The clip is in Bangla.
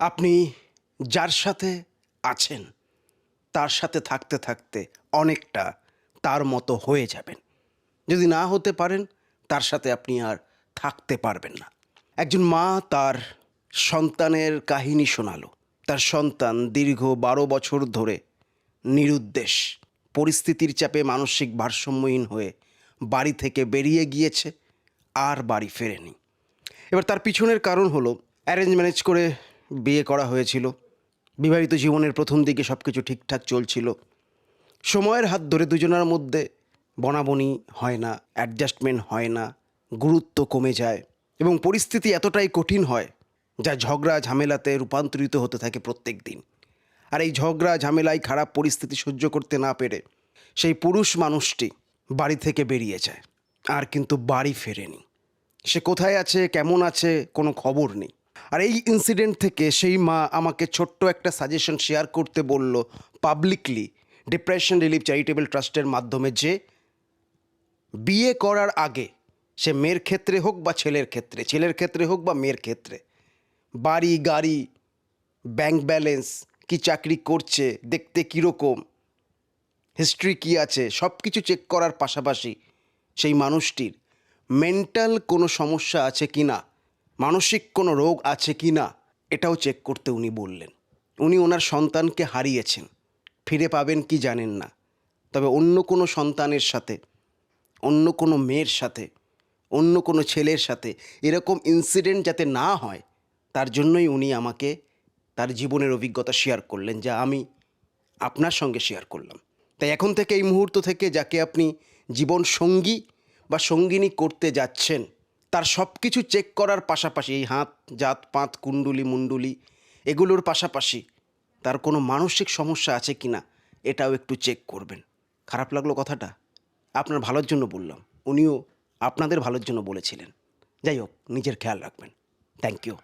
আপনি যার সাথে আছেন, তার সাথে থাকতে থাকতে অনেকটা তার মতো হয়ে যাবেন। যদি না হতে পারেন, তার সাথে আপনি আর থাকতে পারবেন না। একজন মা তার সন্তানের কাহিনী শোনালো। তার সন্তান দীর্ঘ বারো বছর ধরে নিরুদ্দেশ, পরিস্থিতির চাপে মানসিক ভারসাম্যহীন হয়ে বাড়ি থেকে বেরিয়ে গিয়েছে, আর বাড়ি ফেরেনি। এবার তার পিছনের কারণ হলো অ্যারেঞ্জ ম্যানেজ করে বিয়ে করা হয়েছিল। বিবাহিত জীবনের প্রথম দিকে সব কিছু ঠিকঠাক চলছিল। সময়ের হাত ধরে দুজনের মধ্যে বনাবনি হয় না অ্যাডজাস্টমেন্ট হয় না, গুরুত্ব কমে যায় এবং পরিস্থিতি এতটাই কঠিন হয় যা ঝগড়া, ঝামেলাতে রূপান্তরিত হতে থাকে প্রত্যেক দিন। আর এই ঝগড়া ঝামেলায় খারাপ পরিস্থিতি সহ্য করতে না পেরে সেই পুরুষ মানুষটি বাড়ি থেকে বেরিয়ে যায়। আর কিন্তু বাড়ি ফেরেনি। সে কোথায় আছে, কেমন আছে, কোনো খবর নেই। আর এই ইনসিডেন্ট থেকে সেই মা আমাকে ছোট্ট একটা সাজেশন শেয়ার করতে বলল পাবলিকলি ডিপ্রেশন রিলিফ চ্যারিটেবল ট্রাস্টের মাধ্যমে যে বিয়ে করার আগে সে মেয়ের ক্ষেত্রে হোক বা ছেলের ক্ষেত্রে ছেলের ক্ষেত্রে হোক বা মেয়ের ক্ষেত্রে, বাড়ি, গাড়ি ব্যাংক ব্যালেন্স কি চাকরি করছে, দেখতে কীরকম হিস্ট্রি কী আছে সব কিছু চেক করার পাশাপাশি সেই মানুষটির মেন্টাল কোনো সমস্যা আছে কি না মানসিক কোনো রোগ আছে কি না, এটাও চেক করতে উনি বললেন। উনি ওনার সন্তানকে হারিয়েছেন, ফিরে পাবেন কি জানেন না। তবে অন্য কোনো সন্তানের সাথে, অন্য কোনো মেয়ের সাথে, অন্য কোনো ছেলের সাথে এরকম ইনসিডেন্ট যাতে না হয়, তার জন্যই উনি আমাকে তার জীবনের অভিজ্ঞতা শেয়ার করলেন, যা আমি আপনার সঙ্গে শেয়ার করলাম। তাই এখন থেকে এই মুহূর্ত থেকে যাকে আপনি জীবন সঙ্গী বা সঙ্গিনী করতে যাচ্ছেন তার সব কিছু চেক করার পাশাপাশি, এই হাত, জাত, পাঁত, কুণ্ডুলি মুন্ডুলি এগুলোর পাশাপাশি তার কোনো মানসিক সমস্যা আছে কি না এটাও একটু চেক করবেন। খারাপ লাগল কথাটা? আপনার ভালোর জন্য বললাম। উনিও আপনাদের ভালোর জন্য বলেছিলেন। যাই হোক, নিজের খেয়াল রাখবেন। Thank you